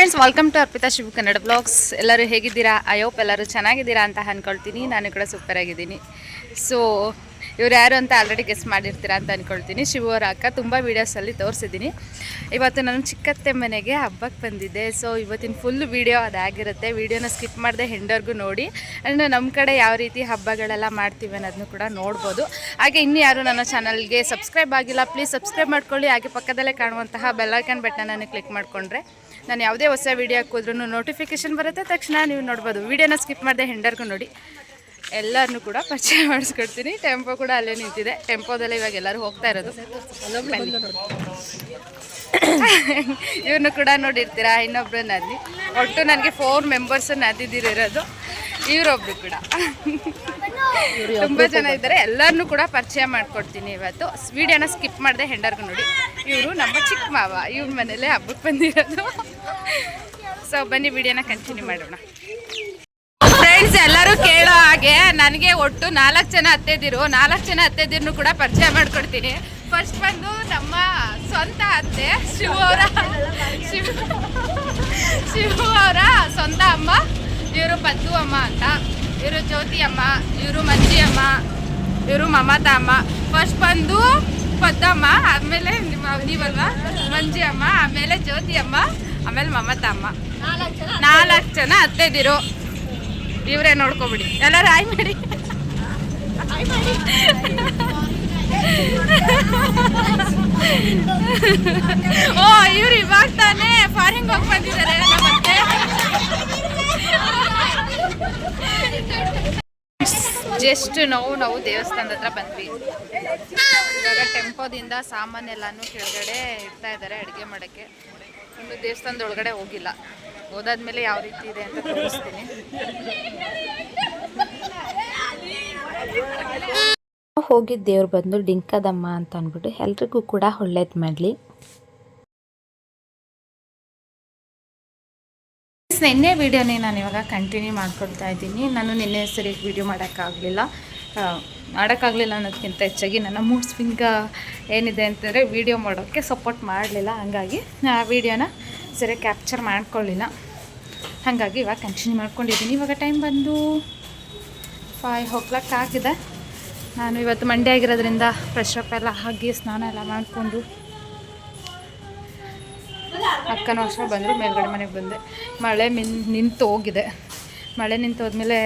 Friends welcome to Arpita Shiva Kannada blogs ಎಲ್ಲರೂ ಹೇಗಿದ್ದೀರಾ? I hope ಎಲ್ಲರೂ ಚೆನ್ನಾಗಿದ್ದೀರಾ ಅಂತ ಅಂದ್ಕೊಳ್ತೀನಿ ನಾನು ಕೂಡ ಸೂಪರ್ ಆಗಿದ್ದೀನಿ. ಸೊ ಇವ್ರು ಯಾರು ಅಂತ ಆಲ್ರೆಡಿ ಗೆಸ್ಟ್ ಮಾಡಿರ್ತೀರಾ ಅಂತ ಅಂದ್ಕೊಳ್ತೀನಿ ಶಿವರ ಅಕ್ಕ ತುಂಬ ವೀಡಿಯೋಸಲ್ಲಿ ತೋರಿಸಿದ್ದೀನಿ. ಇವತ್ತು ನಾನು ಚಿಕ್ಕತ್ತೆ ಮನೆಗೆ ಹಬ್ಬಕ್ಕೆ ಬಂದಿದ್ದೆ. ಸೊ ಇವತ್ತಿನ ಫುಲ್ ವೀಡಿಯೋ ಅದಾಗಿರುತ್ತೆ. ವೀಡಿಯೋನ ಸ್ಕಿಪ್ ಮಾಡಿದೆ ಹೆಂಡರ್ಗೂ ನೋಡಿ. ಆ್ಯಂಡ್ ನಮ್ಮ ಕಡೆ ಯಾವ ರೀತಿ ಹಬ್ಬಗಳೆಲ್ಲ ಮಾಡ್ತೀವಿ ಅನ್ನೋದನ್ನು ಕೂಡ ನೋಡ್ಬೋದು. ಹಾಗೆ ಇನ್ನೂ ಯಾರು ನನ್ನ ಚಾನಲ್ಗೆ ಸಬ್ಸ್ಕ್ರೈಬ್ ಆಗಿಲ್ಲ ಪ್ಲೀಸ್ ಸಬ್ಸ್ಕ್ರೈಬ್ ಮಾಡ್ಕೊಳ್ಳಿ. ಹಾಗೆ ಪಕ್ಕದಲ್ಲೇ ಕಾಣುವಂತಹ ಬೆಲ್ಲೈಕನ್ ಬಟನನ್ನು ಕ್ಲಿಕ್ ಮಾಡಿಕೊಂಡ್ರೆ. ನಾನು ಯಾವುದೇ ಹೊಸ ವೀಡಿಯೋ ಹಾಕಿದ್ರೂ ನೋಟಿಫಿಕೇಶನ್ ಬರುತ್ತೆ, ತಕ್ಷಣ ನೀವು ನೋಡ್ಬೋದು. ವೀಡಿಯೋನ ಸ್ಕಿಪ್ ಮಾಡಿದೆ ಹೆಂಡರ್ಗೂ ನೋಡಿ. ಎಲ್ಲರನ್ನೂ ಕೂಡ ಪರಿಚಯ ಮಾಡಿಸ್ಕೊಡ್ತೀನಿ. ಟೆಂಪೋ ಕೂಡ ಅಲ್ಲೇ ನಿಂತಿದೆ. ಟೆಂಪೋದಲ್ಲೇ ಇವಾಗ ಎಲ್ಲರೂ ಹೋಗ್ತಾ ಇರೋದು. ಇವ್ರನ್ನೂ ಕೂಡ ನೋಡಿರ್ತೀರಾ ಇನ್ನೊಬ್ರು ನದಿ ಒಟ್ಟು ನನಗೆ ಫೋರ್ ಮೆಂಬರ್ಸ್ ನದಿದಿರೋದು ಇವರೊಬ್ರು ಕೂಡ. ತುಂಬ ಜನ ಇದ್ದಾರೆ. ಎಲ್ಲರನ್ನೂ ಕೂಡ ಪರಿಚಯ ಮಾಡ್ಕೊಡ್ತೀನಿ ಇವತ್ತು. ವಿಡಿಯೋನ ಸ್ಕಿಪ್ ಮಾಡಿದೆ ಹೆಂಡರ್ಗು ನೋಡಿ. ಇವರು ನಮ್ಮ ಚಿಕ್ಕ ಮಾವ. ಇವ್ರ ಮನೇಲೆ ಹಬ್ಬಕ್ಕೆ ಬಂದಿರೋದು. ಸೊ ಬನ್ನಿ ವಿಡಿಯೋನ ಕಂಟಿನ್ಯೂ ಮಾಡೋಣ. ಫ್ರೆಂಡ್ಸ್ ಎಲ್ಲರೂ ಕೇಳೋ ಹಾಗೆ ನನಗೆ ಒಟ್ಟು ನಾಲ್ಕು ಜನ ಅತ್ತೆದಿರು. ನಾಲ್ಕು ಜನ ಅತ್ತೆದಿರ್ನು ಕೂಡ ಪರಿಚಯ ಮಾಡ್ಕೊಡ್ತೀನಿ. ಫಸ್ಟ್ ಬಂದು ನಮ್ಮ ಸ್ವಂತ ಅತ್ತೆ ಶಿವ ಅವರ ಶಿವ ಶಿವ ಅವರ ಸ್ವಂತ ಅಮ್ಮ ಇವರು ಪದ್ದು ಅಮ್ಮ ಅಂತ. ಇವರು ಜ್ಯೋತಿ ಅಮ್ಮ ಇವರು ಮಂಜಿ ಅಮ್ಮ ಇವರು ಮಮತಾ ಅಮ್ಮ ಫಸ್ಟ್ ಬಂದು ಪದ್ದಮ್ಮ ಆಮೇಲೆ ನಿಮ್ಮ ನೀವಲ್ವಾ? ಮಂಜಿ ಅಮ್ಮ ಆಮೇಲೆ ಜ್ಯೋತಿ ಅಮ್ಮ ಆಮೇಲೆ ಮಮತಾ ಅಮ್ಮ ನಾಲ್ಕು ಜನ ಅತ್ತೆದಿರು ಇವರೇ ನೋಡ್ಕೊಬಿಡಿ. ಎಲ್ಲರೂ ಆಯ್ ಮಾಡಿ. ಓ, ಇವ್ರು ಇವಾಗ ತಾನೇ ಫಾರಿಂಗ್ ಹೋಗಿ ಬಂದಿದ್ದಾರೆ ನಮ್ಮತ್ತೆ. ಜಸ್ಟ್ ನಾವು ನಾವು ದೇವಸ್ಥಾನದ ಹತ್ರ ಬಂದ್ವಿ. ಟೆಂಪೋದಿಂದ ಸಾಮಾನೆಲ್ಲಾನು ಕೆಳಗಡೆ ಇಡ್ತಾ ಇದ್ದಾರೆ ಅಡುಗೆ ಮಾಡೋಕ್ಕೆ. ಇನ್ನು ದೇವಸ್ಥಾನದ ಒಳಗಡೆ ಹೋಗಿಲ್ಲ. ಹೋದಾದ್ಮೇಲೆ ಯಾವ ರೀತಿ ಇದೆ ಅಂತ ತೋರಿಸ್ತೀನಿ. ಹೋಗಿದ್ದ ದೇವ್ರು ಬಂದು ಡಿಂಕದಮ್ಮ ಅಂತ ಅಂದ್ಬಿಟ್ಟು ಎಲ್ರಿಗೂ ಕೂಡ ಒಳ್ಳೇದು ಮಾಡಲಿ. ನಿನ್ನೆ ವೀಡಿಯೋನೇ ನಾನು ಇವಾಗ ಕಂಟಿನ್ಯೂ ಮಾಡ್ಕೊಳ್ತಾ ಇದ್ದೀನಿ. ನಾನು ನಿನ್ನೆ ಸರಿ ವೀಡಿಯೋ ಮಾಡೋಕ್ಕಾಗಲಿಲ್ಲ. ಮಾಡೋಕ್ಕಾಗಲಿಲ್ಲ ಅನ್ನೋದಕ್ಕಿಂತ ಹೆಚ್ಚಾಗಿ ನನ್ನ ಮೂಡ್ ಸ್ವಿಂಗ್ ಏನಿದೆ ಅಂತಂದರೆ ವೀಡಿಯೋ ಮಾಡೋಕ್ಕೆ ಸಪೋರ್ಟ್ ಮಾಡಲಿಲ್ಲ. ಹಾಗಾಗಿ ಆ ವೀಡಿಯೋನ ಸರಿ ಕ್ಯಾಪ್ಚರ್ ಮಾಡ್ಕೊಳ್ಳಿಲ್ಲ ಹಾಗಾಗಿ ಇವಾಗ ಕಂಟಿನ್ಯೂ ಮಾಡ್ಕೊಂಡಿದ್ದೀನಿ. ಇವಾಗ ಟೈಮ್ ಬಂದು ಫೈವ್ ಓ ಕ್ಲಾಕ್ ಆಗಿದೆ. ನಾನು ಇವತ್ತು ಮಂಡೇ ಆಗಿರೋದ್ರಿಂದ ಫ್ರೆಶ್ ಅಪ್ ಎಲ್ಲ ಹಾಕಿ ಸ್ನಾನ ಎಲ್ಲ ಮಾಡಿಕೊಂಡು ಅಕ್ಕನೂ ಅಷ್ಟೇ ಬಂದರು ಮೇಲ್ಗಡೆ ಮನೆಗೆ ಬಂದೆ. ಮಳೆ ಮಿನ್ ನಿಂತು ಹೋಗಿದೆ. ಮಳೆ ನಿಂತು ಹೋದ್ಮೇಲೆ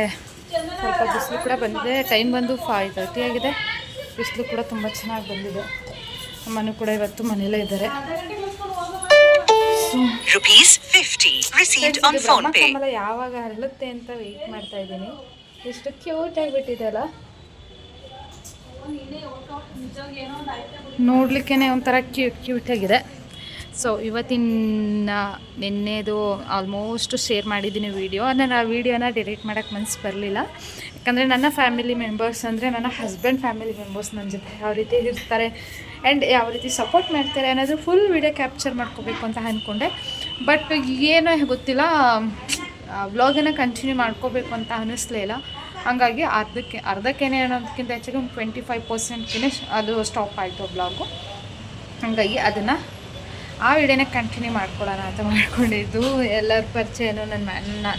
ಸ್ವಲ್ಪ ಬಿಸಿಲು ಕೂಡ ಬಂದಿದೆ. ಟೈಮ್ ಬಂದು ಫೈವ್ ತರ್ಟಿ ಆಗಿದೆ. ಬಿಸಿಲು ಕೂಡ ತುಂಬ ಚೆನ್ನಾಗಿ ಬಂದಿದೆ. ಅಮ್ಮನೂ ಕೂಡ ಇವತ್ತು ಮನೇಲೇ ಇದ್ದಾರೆ. Rupees 50 received on phone pay. ಕಮಲ ಯಾವಾಗ ಹರಳುತ್ತೆ ಅಂತ ವೆಯ್ಟ್ ಮಾಡ್ತಾ ಇದ್ದೀನಿ. ಎಷ್ಟು ಕ್ಯೂಟ್ ಆಗಿಬಿಟ್ಟಿದೆ ಅಲ್ಲ ನೋಡ್ಲಿಕ್ಕೆ ಒಂಥರ ಕ್ಯೂಟ್ ಕ್ಯೂಟ್ ಆಗಿದೆ. ಸೊ ಇವತ್ತಿನ ನಿನ್ನೆದು ಆಲ್ಮೋಸ್ಟ್ ಶೇರ್ ಮಾಡಿದ್ದೀನಿ ವೀಡಿಯೋ ನಾನು ಆ ವೀಡಿಯೋನ ಡಿಲೀಟ್ ಮಾಡೋಕ್ಕೆ ಮನಸ್ಸು ಬರಲಿಲ್ಲ. ಯಾಕಂದರೆ ನನ್ನ ಫ್ಯಾಮಿಲಿ ಮೆಂಬರ್ಸ್ ಅಂದರೆ ನನ್ನ ಹಸ್ಬೆಂಡ್ ಫ್ಯಾಮಿಲಿ ಮೆಂಬರ್ಸ್ ನನ್ನ ಜೊತೆ ಯಾವ ರೀತಿ ಇರ್ತಾರೆ ಆ್ಯಂಡ್ ಯಾವ ರೀತಿ ಸಪೋರ್ಟ್ ಮಾಡ್ತಾರೆ ಅನ್ನೋದು ಫುಲ್ ವೀಡಿಯೋ ಕ್ಯಾಪ್ಚರ್ ಮಾಡ್ಕೋಬೇಕು ಅಂತ ಅಂದ್ಕೊಂಡೆ ಬಟ್ ಏನೋ ಗೊತ್ತಿಲ್ಲ ವ್ಲಾಗನ್ನು ಕಂಟಿನ್ಯೂ ಮಾಡ್ಕೋಬೇಕು ಅಂತ ಅನ್ನಿಸ್ಲೇ ಇಲ್ಲ. ಹಾಗಾಗಿ ಅರ್ಧಕ್ಕೆ, ಅರ್ಧಕ್ಕೇನೆ ಅನ್ನೋದಕ್ಕಿಂತ ಹೆಚ್ಚಾಗಿ ಒಂದು ಟ್ವೆಂಟಿ ಫೈವ್ ಪರ್ಸೆಂಟ್ಗೆ ಅದು ಸ್ಟಾಪ್ ಆಯಿತು ಬ್ಲಾಗು ಹಾಗಾಗಿ ಅದನ್ನು ಆ ವಿಡಿಯೋನೇ ಕಂಟಿನ್ಯೂ ಮಾಡ್ಕೊಳ್ಳೋಣ ಅಂತ ಮಾಡ್ಕೊಂಡಿದ್ದು. ಎಲ್ಲರ ಪರಿಚಯನೂ ನನ್ನ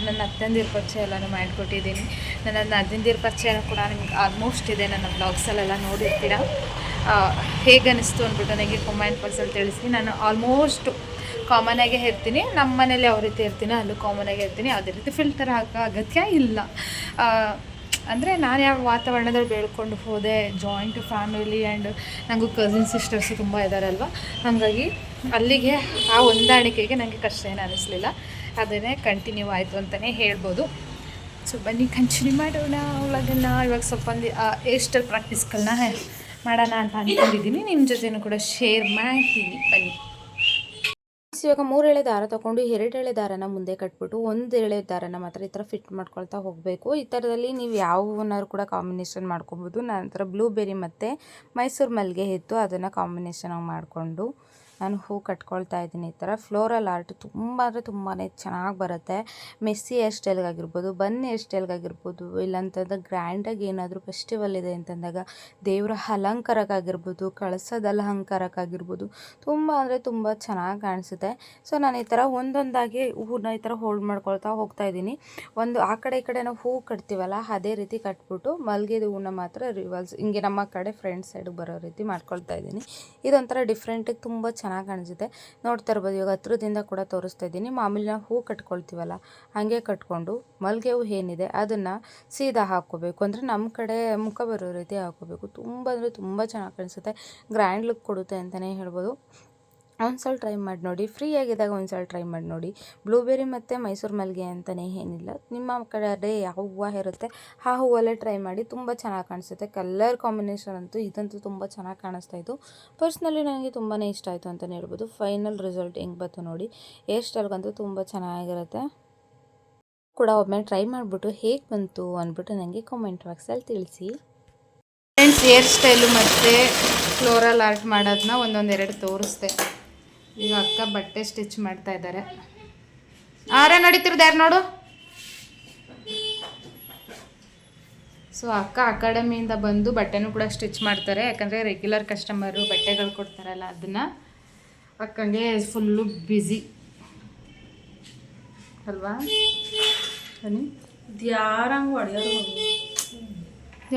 ನನ್ನ ಅತ್ತಂದಿರ ಪರಿಚಯ ಎಲ್ಲನೂ ಮಾಡಿಕೊಟ್ಟಿದ್ದೀನಿ. ನನ್ನ ಅಜ್ಜಂದಿರ ಪರಿಚಯನೂ ಕೂಡ ನಿಮ್ಗೆ ಆಲ್ಮೋಸ್ಟ್ ಇದೆ ನನ್ನ ಬ್ಲಾಗ್ಸಲ್ಲೆಲ್ಲ ನೋಡಿರ್ತೀರ. ಹೇಗೆ ಅನ್ನಿಸ್ತು ಅಂದ್ಬಿಟ್ಟು ನನಗೆ ಕಮೆಂಟ್ ಬಾಕ್ಸಲ್ಲಿ ತಿಳಿಸಿ ನಾನು ಆಲ್ಮೋಸ್ಟ್ ಕಾಮನಾಗೇ ಇರ್ತೀನಿ. ನಮ್ಮ ಮನೇಲಿ ಯಾವ ರೀತಿ ಇರ್ತೀನಿ ಅಲ್ಲೂ ಕಾಮನಾಗೆ ಇರ್ತೀನಿ. ಯಾವುದೇ ರೀತಿ ಫಿಲ್ಟರ್ ಹಾಕೋ ಅಗತ್ಯ ಇಲ್ಲ. ಅಂದರೆ ನಾನು ಯಾವ ವಾತಾವರಣದಲ್ಲಿ ಬೆಳ್ಕೊಂಡು ಹೋದೆ ಜಾಯಿಂಟ್ ಫ್ಯಾಮಿಲಿ ಆ್ಯಂಡ್ ನನಗೂ ಕಸಿನ್ ಸಿಸ್ಟರ್ಸು ತುಂಬ ಇದ್ದಾರಲ್ವ ಹಾಗಾಗಿ ಅಲ್ಲಿಗೆ ಆ ಹೊಂದಾಣಿಕೆಗೆ ನನಗೆ ಕಷ್ಟ ಏನು ಅನ್ನಿಸ್ಲಿಲ್ಲ ಅದನ್ನೇ ಕಂಟಿನ್ಯೂ ಆಯಿತು ಅಂತಲೇ ಹೇಳ್ಬೋದು. ಸೊ ಬನ್ನಿ ಕಂಟಿನ್ಯೂ ಮಾಡೋಣ ಒಳಗನ್ನ ಇವಾಗ ಸ್ವಲ್ಪ ಒಂದು ಎಷ್ಟು ಪ್ರಾಕ್ಟೀಸ್ಗಳನ್ನ ಮಾಡೋಣ ಅಂತ ಅಂದ್ಕೊಂಡಿದ್ದೀನಿ ನಿಮ್ಮ ಜೊತೆನೂ ಕೂಡ ಶೇರ್ ಮಾಡ್ತೀನಿ. ಬನ್ನಿ. ಇವಾಗ ಮೂರು ಎಳೆ ದಾರ ತಗೊಂಡು ಎರಡು ಎಳೆ ದಾರನ ಮುಂದೆ ಕಟ್ಬಿಟ್ಟು ಒಂದು ಎಳೆ ದಾರನ ಮಾತ್ರ ಈ ಥರ ಫಿಟ್ ಮಾಡ್ಕೊಳ್ತಾ ಹೋಗಬೇಕು. ಈ ಥರದಲ್ಲಿ ನೀವು ಯಾವನ್ನಾದ್ರು ಕೂಡ ಕಾಂಬಿನೇಷನ್ ಮಾಡ್ಕೊಬೋದು. ನಂತರ ಬ್ಲೂಬೆರಿ ಮತ್ತು ಮೈಸೂರು ಮಲ್ಲಿಗೆ ಎತ್ತು ಅದನ್ನು ಕಾಂಬಿನೇಷನ್ ಮಾಡಿಕೊಂಡು ನಾನು ಹೂ ಕಟ್ಕೊಳ್ತಾ ಇದ್ದೀನಿ ಈ ಥರ. ಫ್ಲೋರಲ್ ಆರ್ಟ್ ತುಂಬ ಅಂದರೆ ತುಂಬಾ ಚೆನ್ನಾಗಿ ಬರುತ್ತೆ. ಮೆಸ್ಸಿ ಹೇರ್ ಸ್ಟೈಲ್ಗಾಗಿರ್ಬೋದು ಬನ್ ಹೇರ್ ಸ್ಟೈಲ್ಗಾಗಿರ್ಬೋದು ಇಲ್ಲಾಂತಂದ್ರೆ ಗ್ರ್ಯಾಂಡಾಗಿ ಏನಾದರೂ ಫೆಸ್ಟಿವಲ್ ಇದೆ ಅಂತಂದಾಗ ದೇವರ ಅಲಂಕಾರಕ್ಕಾಗಿರ್ಬೋದು, ಕಳಸದ ಅಲಂಕಾರಕ್ಕಾಗಿರ್ಬೋದು, ತುಂಬ ಅಂದರೆ ತುಂಬ ಚೆನ್ನಾಗಿ ಕಾಣಿಸುತ್ತೆ. ಸೊ ನಾನು ಈ ಥರ ಒಂದೊಂದಾಗಿ ಹೂನ ಈ ಥರ ಹೋಲ್ಡ್ ಮಾಡ್ಕೊಳ್ತಾ ಹೋಗ್ತಾ ಇದ್ದೀನಿ. ಒಂದು ಆ ಕಡೆ ಈ ಕಡೆ ನಾವು ಹೂ ಕಟ್ತೀವಲ್ಲ, ಅದೇ ರೀತಿ ಕಟ್ಬಿಟ್ಟು ಮಲ್ಗೆದ ಹೂನ ಮಾತ್ರ ರಿವಲ್ಸ್ ಹಿಂಗೆ ನಮ್ಮ ಕಡೆ ಫ್ರಂಟ್ ಸೈಡಿಗೆ ಬರೋ ರೀತಿ ಮಾಡ್ಕೊಳ್ತಾ ಇದ್ದೀನಿ. ಇದೊಂಥರ ಡಿಫ್ರೆಂಟಾಗಿ ತುಂಬ ಚೆನ್ನಾಗಿ ಕಾಣಿಸುತ್ತೆ. ನೋಡ್ತಾ ಇರ್ಬೋದು, ಇವಾಗ ಹತ್ರದಿಂದ ಕೂಡ ತೋರಿಸ್ತಾ ಇದ್ದೀನಿ. ಮಾಮೂಲಿ ನಾವು ಹೂ ಕಟ್ಕೊಳ್ತೀವಲ್ಲ, ಹಾಗೆ ಕಟ್ಕೊಂಡು ಮಲ್ಲಿಗೆ ಹೂ ಏನಿದೆ ಅದನ್ನು ಸೀದಾ ಹಾಕ್ಕೋಬೇಕು. ಅಂದರೆ ನಮ್ಮ ಕಡೆ ಮುಖ ಬರೋ ರೀತಿ ಹಾಕ್ಕೋಬೇಕು. ತುಂಬ ಅಂದರೆ ತುಂಬ ಚೆನ್ನಾಗಿ ಕಾಣಿಸುತ್ತೆ. ಗ್ರ್ಯಾಂಡ್ ಲುಕ್ ಕೊಡುತ್ತೆ ಅಂತಲೇ ಹೇಳ್ಬೋದು. ಒಂದು ಸಲ ಟ್ರೈ ಮಾಡಿ ನೋಡಿ. ಫ್ರೀ ಆಗಿದ್ದಾಗ ಒಂದು ಸಲ ಟ್ರೈ ಮಾಡಿ ನೋಡಿ. ಬ್ಲೂಬೆರಿ ಮತ್ತು ಮೈಸೂರು ಮಲ್ಲಿಗೆ ಅಂತಲೇ ಏನಿಲ್ಲ. ನಿಮ್ಮ ಕಡೆ ಯಾವ ಹೂವು ಇರುತ್ತೆ, ಆ ಹೂವಲ್ಲೇ ಟ್ರೈ ಮಾಡಿ. ತುಂಬ ಚೆನ್ನಾಗಿ ಕಾಣಿಸುತ್ತೆ. ಕಲರ್ ಕಾಂಬಿನೇಷನ್ ಅಂತೂ ಇದಂತೂ ತುಂಬ ಚೆನ್ನಾಗಿ ಕಾಣಿಸ್ತಾ ಇತ್ತು. ಪರ್ಸ್ನಲಿ ನನಗೆ ತುಂಬಾ ಇಷ್ಟ ಆಯಿತು ಅಂತಲೇ ಹೇಳ್ಬೋದು. ಫೈನಲ್ ರಿಸಲ್ಟ್ ಹೆಂಗೆ ಬಂತು ನೋಡಿ. ಹೇರ್ ಸ್ಟೈಲ್ಗಂತೂ ತುಂಬ ಚೆನ್ನಾಗಿರುತ್ತೆ. ಕೂಡ ಒಮ್ಮೆ ಟ್ರೈ ಮಾಡಿಬಿಟ್ಟು ಹೇಗೆ ಬಂತು ಅಂದ್ಬಿಟ್ಟು ನನಗೆ ಕಾಮೆಂಟ್ ಬಾಕ್ಸಲ್ಲಿ ತಿಳಿಸಿ. ಫ್ರೆಂಡ್ಸ್ ಹೇರ್ ಸ್ಟೈಲು ಮತ್ತು ಫ್ಲೋರಲ್ ಆರ್ಟ್ ಮಾಡೋದನ್ನ ಒಂದೊಂದೆರಡು ತೋರಿಸ್ದೆ ಈಗ ಅಕ್ಕ ಬಟ್ಟೆ ಸ್ಟಿಚ್ ಮಾಡ್ತಾ ಇದ್ದಾರೆ ಆರೇ ನಡೀತಿರೋದು ಯಾರು ನೋಡು. ಸೊ ಅಕ್ಕ ಅಕಾಡೆಮಿಯಿಂದ ಬಂದು ಬಟ್ಟೆನೂ ಕೂಡ ಸ್ಟಿಚ್ ಮಾಡ್ತಾರೆ. ಯಾಕಂದರೆ ರೆಗ್ಯುಲರ್ ಕಸ್ಟಮರು ಬಟ್ಟೆಗಳು ಕೊಡ್ತಾರಲ್ಲ ಅದನ್ನು ಅಕ್ಕಂಗೆ ಫುಲ್ಲು ಬ್ಯುಸಿ ಅಲ್ವಾ? ಬನ್ನಿ. ಯಾರಂಗ್ ಹೊಡೆಯೋದು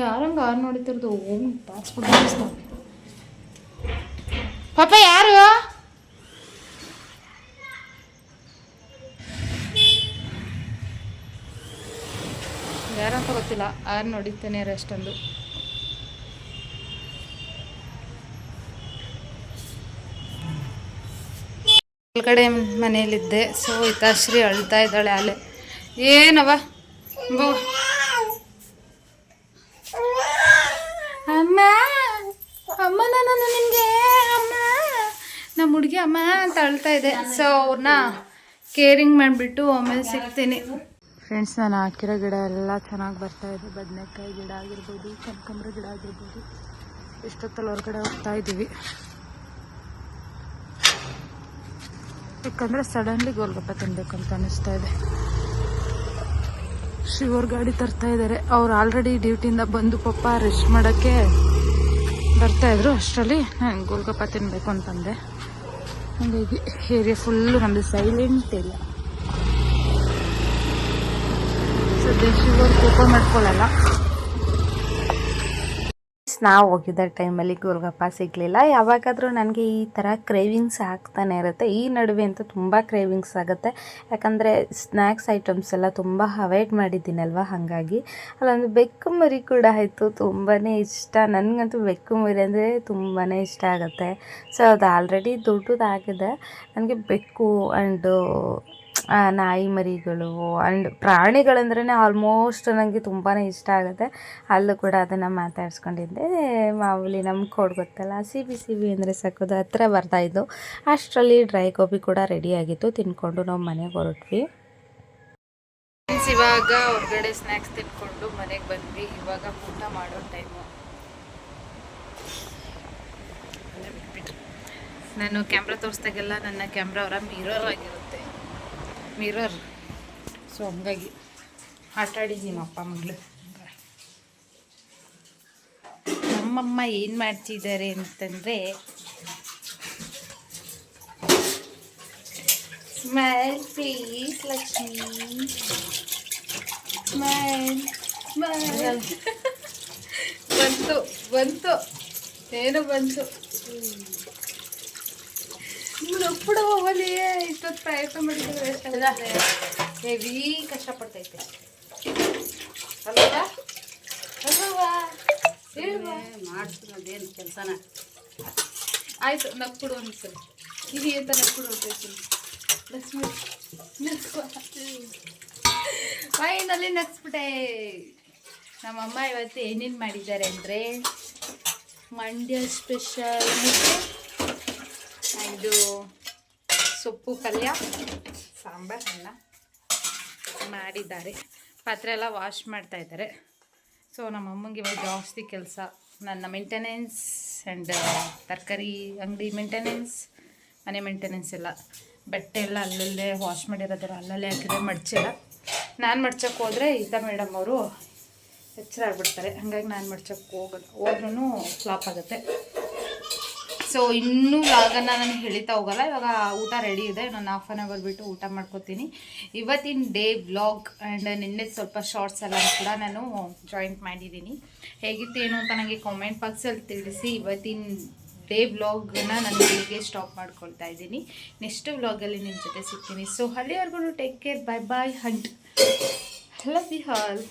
ಯಾರಂಗೆ ಆರು ನೋಡಿತಿರೋದು? ಓಮ್ ಪಾಸ್ಪೋರ್ಟ್ ಪಾಪ ಯಾರು? ಯಾರಂತ ಗೊತ್ತಿಲ್ಲ. ಆರು ನೋಡಿದ್ದೇನೆ ಅಷ್ಟೊಂದು. ಒಳಗಡೆ ಮನೇಲಿದ್ದೆ ಸೊ, ಹಿತಾಶ್ರೀ ಅಳ್ತಾ ಇದ್ದಾಳೆ ಅಲೆ. ಏನವ ಅಮ್ಮ ಅಮ್ಮ ನಾನು ನಿಮಗೆ ಅಮ್ಮ. ನಮ್ಮ ಹುಡುಗಿ ಅಮ್ಮ ಅಂತ ಅಳ್ತಾ ಇದೆ. ಸೊ, ಅವ್ರನ್ನ ಕೇರಿಂಗ್ ಮಾಡಿಬಿಟ್ಟು ಆಮೇಲೆ ಸಿಗ್ತೀನಿ. ಫ್ರೆಂಡ್ಸ್ ನಾನು ಹಾಕಿರೋ ಗಿಡ ಎಲ್ಲ ಚೆನ್ನಾಗಿ ಬರ್ತಾ ಇದೆ. ಬದನೆಕಾಯಿ ಗಿಡ ಆಗಿರ್ಬೋದು, ಕನಕಂಬ್ರ ಗಿಡ ಆಗಿರ್ಬೋದು. ಎಷ್ಟೊತ್ತಲ್ಲಿ ಹೊರಗಡೆ ಹೋಗ್ತಾ ಇದ್ದೀವಿ ಯಾಕಂದರೆ ಸಡನ್ಲಿ ಗೋಲ್ಗಪ್ಪ ತಿನ್ಬೇಕು ಅಂತ ಅನಿಸ್ತಾ ಇದೆ. ಶಿವರ್ ಗಾಡಿ ತರ್ತಾ ಇದ್ದಾರೆ ಅವ್ರು ಆಲ್ರೆಡಿ ಡ್ಯೂಟಿಯಿಂದ ಬಂದು ಪಪ್ಪ ರೆಸ್ಟ್ ಮಾಡೋಕ್ಕೆ ಬರ್ತಾ ಇದ್ರು. ಅಷ್ಟರಲ್ಲಿ ಗೋಲ್ಗಪ್ಪ ತಿನ್ನಬೇಕು ಅಂತಂದೆ ಹಾಗಾಗಿ ಏರಿಯಾ ಫುಲ್ಲು ನಮ್ಮದು ಸೈಲೆಂಟ್ ಏರಿಯಾ ಮಾಡ್ಕೊಳ್ಳಲ್ಲ ನಾವು ಹೋಗಿದ್ದ ಟೈಮಲ್ಲಿ ಗೋಲ್ಗಪ್ಪ ಸಿಗಲಿಲ್ಲ. ಯಾವಾಗಾದರೂ ನನಗೆ ಈ ಥರ ಕ್ರೇವಿಂಗ್ಸ್ ಆಗ್ತಾನೆ ಇರುತ್ತೆ. ಈ ನಡುವೆ ಅಂತೂ ತುಂಬ ಕ್ರೇವಿಂಗ್ಸ್ ಆಗುತ್ತೆ. ಯಾಕಂದರೆ ಸ್ನ್ಯಾಕ್ಸ್ ಐಟಮ್ಸ್ ಎಲ್ಲ ತುಂಬ ಅವಾಯ್ಡ್ ಮಾಡಿದ್ದೀನಲ್ವ? ಹಾಗಾಗಿ. ಅಲ್ಲೊಂದು ಬೆಕ್ಕು ಮರಿ ಕೂಡ ಆಯಿತು. ತುಂಬಾ ಇಷ್ಟ. ನನಗಂತೂ ಬೆಕ್ಕು ಮರಿ ಅಂದರೆ ತುಂಬಾ ಇಷ್ಟ ಆಗುತ್ತೆ. ಸೊ ಅದು ಆಲ್ರೆಡಿ ದೊಡ್ಡದಾಗಿದೆ. ನನಗೆ ಬೆಕ್ಕು ಆ್ಯಂಡು ನಾಯಿ ಮರಿಗಳು ಆ್ಯಂಡ್ ಪ್ರಾಣಿಗಳಂದ್ರೇ ಆಲ್ಮೋಸ್ಟ್ ನನಗೆ ತುಂಬಾ ಇಷ್ಟ ಆಗುತ್ತೆ. ಅಲ್ಲೂ ಕೂಡ ಅದನ್ನು ಮಾತಾಡ್ಸ್ಕೊಂಡಿದ್ದೆ. ಮಾಮೂಲಿ ನಮ್ಮ ಕೋಡ್ ಗೊತ್ತಲ್ಲ? ಸಿ ಬಿ ಸಿ ಬಿ ಅಂದರೆ ಸಾಕೋದು ಹತ್ರ ಬರ್ತಾಯಿದ್ದು ಅಷ್ಟರಲ್ಲಿ ಡ್ರೈ ಗೋಬಿ ಕೂಡ ರೆಡಿ ಆಗಿತ್ತು. ತಿನ್ಕೊಂಡು ನಾವು ಮನೆಗೆ ಹೊರಟ್ವಿ. ಇವಾಗ ಹೊರಗಡೆ ಸ್ನ್ಯಾಕ್ಸ್ ತಿನ್ಕೊಂಡು ಮನೆಗೆ ಬಂದ್ವಿ. ಇವಾಗ ಊಟ ಮಾಡೋ ಟೈಮು ನಾನು ಕ್ಯಾಮ್ರಾ ತೋರಿಸ್ದಾಗೆಲ್ಲ ನನ್ನ ಕ್ಯಾಮ್ರಾ ಅವರ ಮಿರರ್ ಆಗಿರುತ್ತೆ. ಮಿರರ್ ಸೊ ಹಂಗಾಗಿ ಆಟ ಆಡಿದ್ದೀನಿ ನಮ್ಮ ಅಪ್ಪ ಮಗಳು. ನಮ್ಮಮ್ಮ ಏನು ಮಾಡ್ತಿದ್ದಾರೆ ಅಂತಂದರೆ smile please Lakshmi. Smile smile ಬಂತು ಬಂತು. ಏನು ಬಂತು? ಉಪ್ಪುಡು ಹೋಗಲಿ. ಇಷ್ಟೊತ್ತು ಪ್ರಯತ್ನ ಮಾಡಿದ್ರೆ ವೇಸ್ಟ್ ಹೆವಿ ಕಷ್ಟಪಡ್ತೈತೆ. ಅಲ್ವಾ? ಅಲ್ವಾ? ಹೇಳುವ? ಮಾಡಿಸ್ಕೊಳೋದೇನು ಕೆಲಸನ. ಆಯಿತು ನಕ್ಬಿಡು ಒಂದ್ಸರಿ ಇದು ಅಂತ ನಕ್ಬಿಡು ಅಂತೈತಿ ಲಕ್ಷ್ಮಿ ಫೈನಲ್ಲಿ ನಗ್ಸ್ಬಿಟ್ಟೆ ನಮ್ಮಮ್ಮ ಇವತ್ತು ಏನೇನು ಮಾಡಿದ್ದಾರೆ ಅಂದರೆ ಮಂಡ್ಯ ಸ್ಪೆಷಲ್ ಮತ್ತು ಇದು ಸೊಪ್ಪು ಪಲ್ಯ, ಸಾಂಬಾರ್ ಅನ್ನ ಮಾಡಿದ್ದಾರೆ. ಪಾತ್ರೆ ಎಲ್ಲ ವಾಶ್ ಮಾಡ್ತಾ ಇದ್ದಾರೆ. ಸೊ ನಮ್ಮ ಅಮ್ಮಂಗೆ ಇವಾಗ ಜಾಸ್ತಿ ಕೆಲಸ. ನನ್ನ ಮೇಂಟೆನೆನ್ಸ್ ಆ್ಯಂಡ್ ತರಕಾರಿ, ಅಂಗಡಿ ಮೇಂಟೆನೆನ್ಸ್ ಮನೆ ಮೇಂಟೆನೆನ್ಸ್ ಎಲ್ಲ. ಬಟ್ಟೆ ಎಲ್ಲ ಅಲ್ಲಲ್ಲೇ ವಾಶ್ ಮಾಡಿರೋದರ ಅಲ್ಲಲ್ಲೇ ಹಾಕಿದ್ರೆ ಮಡ್ಚೆಲ್ಲ ನಾನು ಮಡ್ಚಕ್ಕೆ ಹೋದರೆ ಈತ ಮೇಡಮ್ ಅವರು ಎಚ್ಚರ ಆಗ್ಬಿಡ್ತಾರೆ. ಹಾಗಾಗಿ ನಾನು ಮಡ್ಚಕ್ಕೆ ಹೋಗೋದು ಹೋದ್ರೂ ಫ್ಲಾಪ್ ಆಗುತ್ತೆ. ಸೊ ಇನ್ನೂ ವ್ಲಾಗನ್ನು ನಾನು ಹೇಳಿತಾ ಹೋಗಲ್ಲ. ಇವಾಗ ಊಟ ರೆಡಿ ಇದೆ. ನಾನು ಹಾಫ್ ಆನ್ ಅವರ್ ಬಿಟ್ಟು ಊಟ ಮಾಡ್ಕೋತೀನಿ. ಇವತ್ತಿನ ಡೇ ವ್ಲಾಗ್ ಆ್ಯಂಡ್ ನಿನ್ನೆ ಸ್ವಲ್ಪ ಶಾರ್ಟ್ಸ್ ಎಲ್ಲ ಕೂಡ ನಾನು ಜಾಯಿಂಟ್ ಮಾಡಿದ್ದೀನಿ. ಹೇಗಿತ್ತು, ಏನು ಅಂತ ನನಗೆ ಕಾಮೆಂಟ್ ಬಾಕ್ಸಲ್ಲಿ ತಿಳಿಸಿ. ಇವತ್ತಿನ ಡೇ ವ್ಲಾಗ್ನ ನಾನು ಹೀಗೆ ಸ್ಟಾಪ್ ಮಾಡ್ಕೊಳ್ತಾ ಇದ್ದೀನಿ. ನೆಕ್ಸ್ಟ್ ವ್ಲಾಗಲ್ಲಿ ನಿಮ್ಮ ಜೊತೆ ಸಿಗ್ತೀನಿ. ಸೊ ಅಲ್ಲಿವರೆಗೂ ಟೇಕ್ ಕೇರ್ ಬೈ ಬಾಯ್ ಹಂಟ್ ಲವ್ ಯು ಹಾಲ್